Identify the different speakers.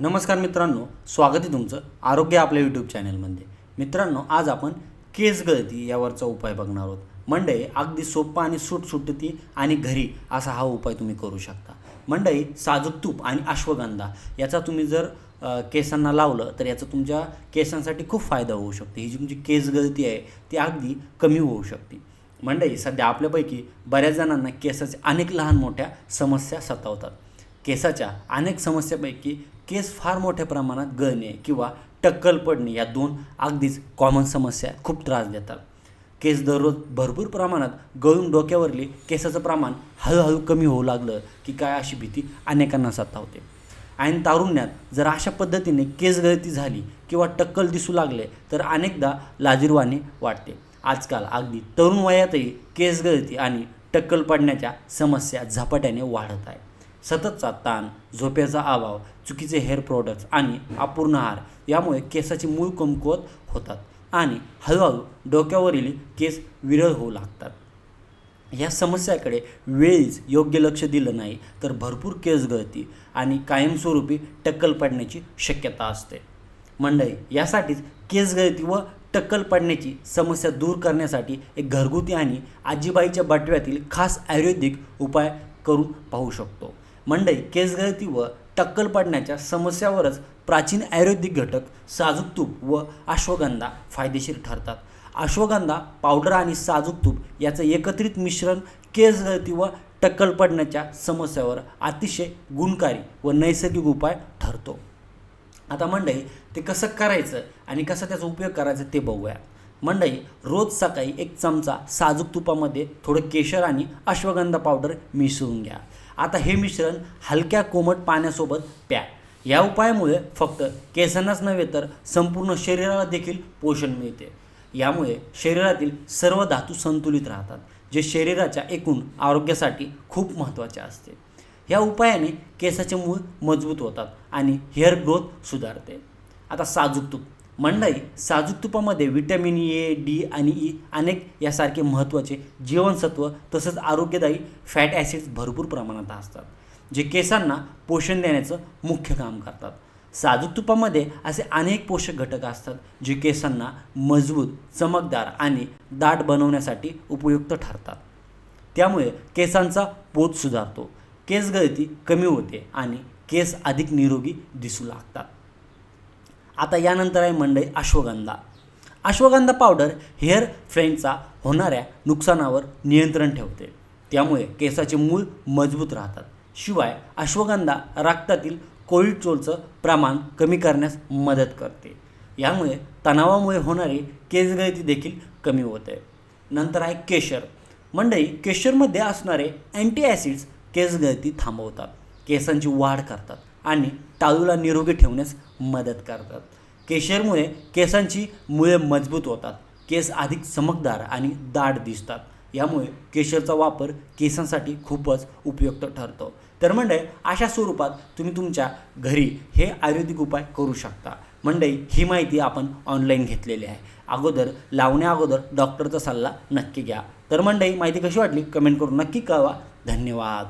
Speaker 1: नमस्कार मित्रांनो स्वागत आहे तुमचं आरोग्य आपल्या यूट्यूब चॅनलमध्ये मित्रांनो आज आपण केस गळती यावरचा उपाय बघणार आहोत. मंडई अगदी सोपा आणि सुटसुटती आणि घरी असा हा उपाय तुम्ही करू शकता. मंडई साजूक तूप आणि अश्वगंधा याचा तुम्ही जर केसांना लावलं तर याचा तुमच्या केसांसाठी खूप फायदा होऊ शकतो. ही जी तुमची केस गळती आहे ती अगदी कमी होऊ शकते. मंडई सध्या आपल्यापैकी बऱ्याच जणांना केसाच्या अनेक लहान मोठ्या समस्या सतावतात. केसाच्या अनेक समस्यापैकी केस फार मोठ्या प्रमाणात गळणे किंवा टक्कल पडणे या दोन अगदीच कॉमन समस्या खूप त्रास देतात. केस दररोज भरपूर प्रमाणात गळून डोक्यावरली केसाचं प्रमाण हळूहळू कमी होऊ लागलं की काय अशी भीती अनेकांना सतावते. आणि तारुण्यात जर अशा पद्धतीने केस गळती झाली किंवा टक्कल दिसू लागले तर अनेकदा लाजीरवाणे वाटते. आजकाल अगदी तरुण वयातही केस गळती आणि टक्कल पडण्याच्या समस्या झपाट्याने वाढत आहे. सततचा ताण झोपेचा अभाव चुकीचे हेअर प्रोडक्ट्स आणि अपूर्ण आहार यामुळे केसाची मूळ कमकुवत होतात आणि हळूहळू डोक्यावरील केस विरळ होऊ लागतात. या समस्याकडे वेळीच योग्य लक्ष दिलं नाही तर भरपूर केस गळती आणि कायमस्वरूपी टक्कल पडण्याची शक्यता असते. मंडळी यासाठीच केस गळती व टक्कल पडण्याची समस्या दूर करण्यासाठी एक घरगुती आणि आजीबाईच्या बटव्यातील खास आयुर्वेदिक उपाय करून पाहू शकतो. मंडई केसगळती व टक्कल पडण्याच्या समस्यावरच प्राचीन आयुर्वेदिक घटक साजूक तूप व अश्वगंधा फायदेशीर ठरतात. अश्वगंधा पावडर आणि साजूक तूप याचं एकत्रित मिश्रण केसगळती व टक्कल पडण्याच्या समस्यावर अतिशय गुणकारी व नैसर्गिक उपाय ठरतो. आता मंडई ते कसं करायचं आणि कसा त्याचा उपयोग करायचा ते बघूया. मंडई रोज सकाळी एक चमचा साजूक तुपामध्ये थोडं केशर आणि अश्वगंधा पावडर मिसळून घ्या. आता हे मिश्रण हलक्या कोमट पाण्यासोबत प्या. या उपायामुळे फक्त केसांनाच नव्हे तर संपूर्ण शरीराला देखील पोषण मिळते. यामुळे शरीरातील सर्व धातू संतुलित राहतात जे शरीराच्या एकूण आरोग्यासाठी खूप महत्त्वाचे असते. या उपायाने केसाचे मूळ मजबूत होतात आणि हेअर ग्रोथ सुधारते. आता साजूक तूप. मंडई साजूक तुपामध्ये व्हिटॅमिन ए डी आणि ई अनेक यासारखे महत्त्वाचे जीवनसत्व तसंच आरोग्यदायी फॅट ॲसिड्स भरपूर प्रमाणात असतात जे केसांना पोषण देण्याचं मुख्य काम करतात. साजूक तुपामध्ये असे अनेक पोषक घटक असतात जे केसांना मजबूत चमकदार आणि दाट बनवण्यासाठी उपयुक्त ठरतात. त्यामुळे केसांचा पोत सुधारतो केस गळती कमी होते आणि केस अधिक निरोगी दिसू लागतात. आता यानंतर आहे मंडई अश्वगंधा. अश्वगंधा पावडर हेअर फ्रेंडचा होणाऱ्या नुकसानावर नियंत्रण ठेवते. त्यामुळे केसाचे मूळ मजबूत राहतात. शिवाय अश्वगंधा रक्तातील कोलेस्ट्रॉलचं प्रमाण कमी करण्यास मदत करते. यामुळे तणावामुळे होणारी केसगळती देखील कमी होते. नंतर आहे केशर. मंडई केशरमध्ये असणारे अँटी ॲसिड्स केसगळती थांबवतात. केसांची वाढ करतात. आणि टाळूला निरोगी ठेवण्यास मदत करतात. केशरमुळे केसांची मुळे मजबूत होतात. केस अधिक चमकदार आणि दाट दिसतात. यामुळे केशरचा वापर केसांसाठी खूपच उपयुक्त ठरतो. तर मंडळी अशा स्वरूपात तुम्ही तुमच्या घरी हे आयुर्वेदिक उपाय करू शकता. मंडळी ही माहिती आपण ऑनलाईन घेतलेली आहे. अगोदर लावण्या अगोदर डॉक्टरचा सल्ला नक्की घ्या. तर मंडळी माहिती कशी वाटली? कमेंट करून नक्की कळवा. धन्यवाद.